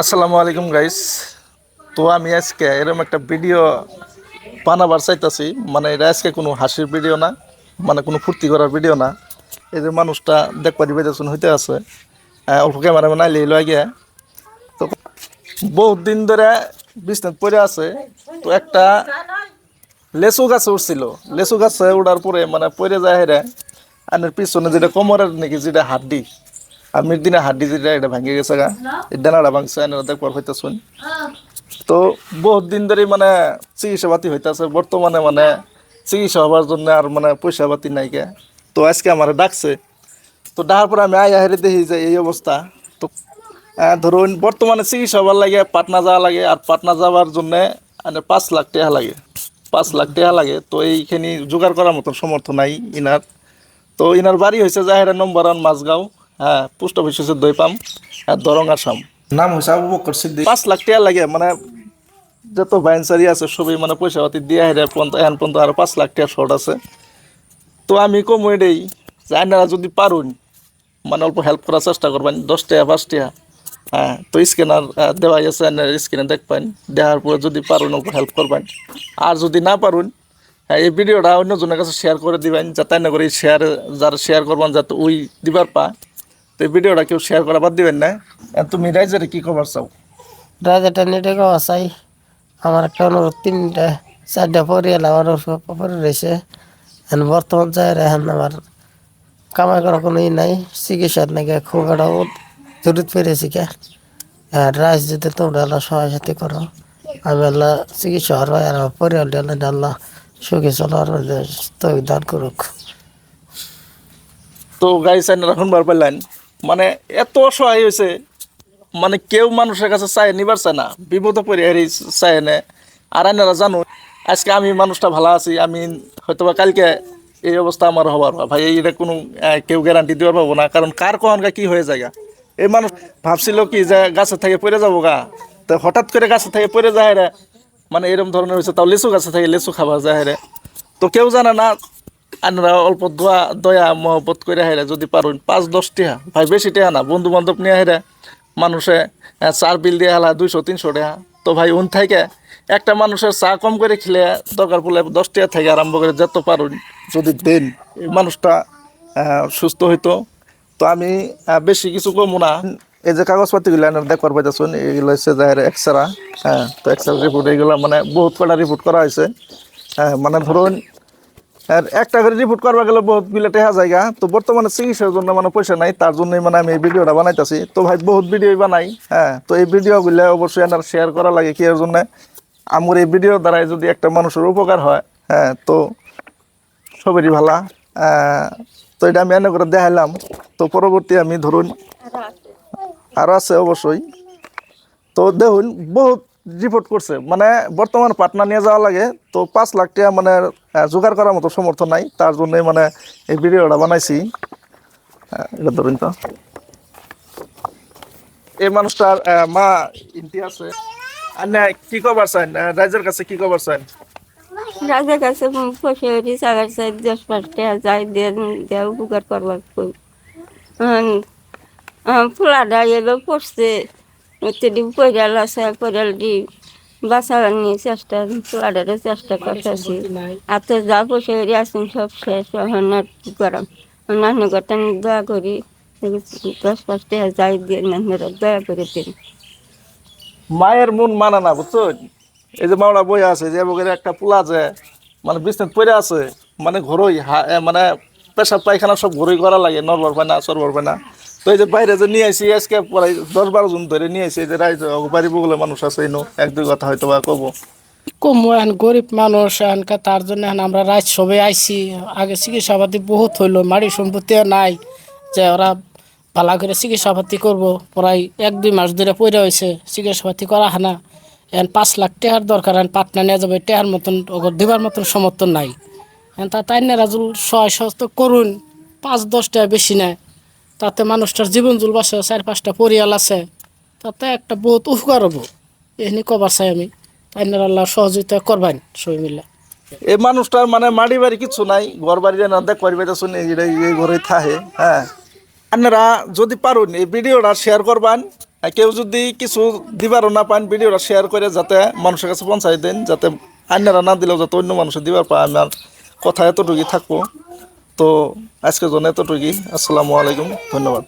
আসসালামু আলাইকুম গাইস তো আমি আজকে এরকম একটা ভিডিও বানাবার চাইতেছি। মানে এটা আজকে কোনো হাসির ভিডিও না মানে কোনো ফুর্তি করার ভিডিও না। এই যে মানুষটা দেখবা দিবে দেখুন হইতে আছে। অল্প মানে আইলে লয় গিয়া তো বহুত দিন ধরে বিছনাত পড়ে আছে। তো একটা লেচু গাছে উঠছিল। লেচু গাছে উঠার পরে মানে পড়ে যায় হেরে। আনের পিছনে যেটা কোমরের নাকি যেটা হাড্ডি। আমি দিনে হাড্ডি যেটা, এটা ভাঙে গেছে গা। এই ডানাটা ভাঙছে আনের দেখবার হইতে শুন তো বহুত দিন ধরে মানে চিকিৎসা পাতি হইতেছে। বর্তমানে মানে চিকিৎসা হবার জন্য আর মানে পয়সা পাতি নাই কে তো আজকে আমার ডাকছে। তো ডাকার পরে আমি আই হেরে দেখি যে এই অবস্থা। তো ধরুন বর্তমানে চিকিৎসা হবার লাগে, পাটনা যাওয়া লাগে। আর পাটনা যাওয়ার জন্য মানে পাঁচ লাখ টাকা লাগে। পাঁচ লাখ টাকা লাগে। তো এইখানি জোগাড় করার মতন সমর্থ নাই ইনার। তো ইনার বাড়ি হয়েছে জাহেরা নম্বর ওয়ান মাঝগাঁও। হ্যাঁ পোস্ট অফিস হচ্ছে দইপাম আর দরং আসাম নাম হয়েছে আবু বকর সিদ্দিক। পাঁচ লাখ টাকা লাগে মানে যত বাইনসারি আছে সবই মানে পয়সা পাতি দিয়ে হেরে পর্যন্ত এখন পর্যন্ত আরও পাঁচ লাখ টাকা শর্ট আছে। তো আমি কম এটাই যে আপনারা যদি পারুন মানে অল্প হেল্প করার চেষ্টা করবেন দশ টাকা পাঁচ টাকা। হ্যাঁ তো স্ক্যানার দেওয়াই আছে আপনার স্ক্রিনে দেখবেন দেওয়ার পরে যদি পারুন অল্প হেল্প করবেন। আর যদি না পারুন হ্যাঁ, এই ভিডিওটা অন্যজনের কাছে শেয়ার করে দিবেন যাতে না করে শেয়ার যারা শেয়ার করবেন যাতে ওই দিবার পা তো এই ভিডিওটা কেউ শেয়ার করা বাদ দিবেন না। আর তুমি রাইজারে কি খবর চাও? রাজাটা নেটে গাওয়া চাই। আমার একটা অনুরোধ তিনটা চারটা পরিয়াল আমার পরে রয়েছে। এখন বর্তমান চাই এখন আমার কামাই করার কোনো ই নাই চিকিৎসার নাকি খুব একটা জরুরত পেরেছি কে আর রাজ যদি তোমরা আল্লাহ সহায় সাথে করো আমি আল্লাহ চিকিৎসা হওয়ার আর আমার পরিয়ালটা আল্লাহ সুখে চলার তো দান করুক। তো গাড়ি চাই না শুনবার পারলেন। মানে এত অসহায় হয়েছে। মানে কেউ মানুষের কাছে চায়, নিবার চায় না। বিপদে পড়ে হেরি চায় না আর আইনারা জানো আজকে আমি মানুষটা ভালো আছি, আমি হয়তোবা কালকে এই অবস্থা আমার হবার। ভাই এটা কোনো কেউ গ্যারান্টি দেওয়ার পাবো না, কারণ কার কখনকার কি হয়ে যায়। এই মানুষ ভাবছিল কি যে গাছে থেকে পড়ে যাব গা। তো হঠাৎ করে গাছে থেকে পড়ে যায় রে। মানে এরকম ধরনের হয়েছে, তাও লিচু গাছে থেকে লিচু খাবার যায় রে। তো কেউ জানে না আপনারা অল্প দোয়া, দয়া, মহব্বত করে হেরে যদি পারুন, পাঁচ দশ টিহা, ভাই বেশি টিহা না বন্ধু বান্ধব নিয়ে হেরে মানুষে চার বিল দিয়ে হেলা, দুইশো, তিনশো টাকা তো ভাই, উন থেকে একটা মানুষের চা কম করে খেলে দরকার পড়লে দশ টাকা থেকে আরম্ভ করে যত পারুন, যদি দেন এই মানুষটা সুস্থ হইতো। তো আমি বেশি কিছু কমু না। এই যে কাগজপাতিগুলো দেখবার পাইতেছেন এইগুলো হচ্ছে যাহের এক্সরা হ্যাঁ তো এক্সরা রিপোর্ট এইগুলো মানে বহুত কটা রিপোর্ট করা হয়েছে হ্যাঁ মানে ধরুন আর একটা করে রিপোর্ট করবা গেলে বহুত বিলে টেহা জায়গা। তো বর্তমানে চিকিৎসার জন্য মানে পয়সা নাই, তার জন্যই মানে আমি এই ভিডিওটা বানাইতেছি। তো ভাই, বহুত ভিডিও বানাই হ্যাঁ। তো এই ভিডিওগুলো অবশ্যই আমার শেয়ার করা লাগে কি এর জন্য? আমার এই ভিডিওর দ্বারাই যদি একটা মানুষের উপকার হয় হ্যাঁ তো সবেরই ভালা। তো এটা আমি এনে করে দেখাইলাম। তো পরবর্তী আমি ধরুন আরও আছে অবশ্যই। তো দেখুন, বহুত রিপোর্ট করছে। মানে বর্তমান পাটনা নিয়ে যাওয়া লাগে, তো পাঁচ লাখ টাকা মানে জোগাড় করার মতো সমর্থ নাই। তার জন্যই মানে এই ভিডিওটা বানাইছি। এটা ধরুন তো। এই মানুষটার মা ইন্টি আছে। আর না, কি খবর চান রাইজের কাছে কি খবর চান রাজার কাছে পয়সা হরি সাগার সাইড দশ পাঁচ টাকা যাই দিয়ে দেওয়া উপকার করবার ফুলাটা এলো পড়ছে। আছে বাঁচাবার নিয়ে চেষ্টা ফুলাটারও চেষ্টা করতেছি। আর তো যা পয়সা আছেন সব শেষ। করাম? দয়া করি, দশ পাঁচ যাই দিয়ে দয়া করে দিন। মায়ের মন মানে না বুঝছেন এই যে মাওড়া বই আছে যে বগের একটা পোলা যে মানে বিছনাত পড়ে আছে মানে ঘরই মানে পেশাব পায়খানা সব ঘরই করা লাগে নরবার পায় না সরবার পায় না। তো এই যে বাইরে যে নিয়ে আসি আজকে প্রায় দশ বারো জন ধরে নিয়ে আসি, এই যে রাইজ বাড়ি বগলে মানুষ আছে ইনো এক দুই কথা হয়তো বা কবো। কম এখন গরিব মানুষ এখানকা তার জন্য এখন আমরা রাত সবে আইছি। আগে চিকিৎসা পাতি বহুত হইল মাড়ি সম্পত্তি নাই, যে ওরা ভালো করে চিকিৎসা পাতি করব। প্রায় এক দুই মাস ধরে পড়ে হয়েছে চিকিৎসা পাতি করা হানা এখন পাঁচ লাখ টাকার দরকার এখন পাটনা নিয়ে যাবে টাকার মতন দিবার মতন সমর্থন নাই। এখন তা তাই রাজুল সহায় সহস্ত করুন, পাঁচ দশ টাকা বেশি নেয়। তাতে মানুষটার জীবন জুল বাসে চার পাঁচটা পরিয়াল আছে, তাতে একটা বহুত উপকার হব। এখানে কবার চাই আমি তাই আল্লাহ সহযোগিতা করবেন সবাই মিলে। এই মানুষটার মানে মাড়ি বাড়ি কিছু নাই, ঘর বাড়ি না দেখ পারবে শুনে, এই ঘরে থাহে হ্যাঁ। আপনারা যদি পারুন, এই ভিডিওটা শেয়ার করবেন কেউ যদি কিছু দিবারও না পান, ভিডিওটা শেয়ার করে যাতে মানুষের কাছে পৌঁছাই দেন, যাতে আন্যারা না দিলেও যাতে অন্য মানুষের দিবার পায় আমার কথা এতটুকুই থাকব। তো আজকের জন্য এতটুকুই। আসসালামু আলাইকুম ধন্যবাদ।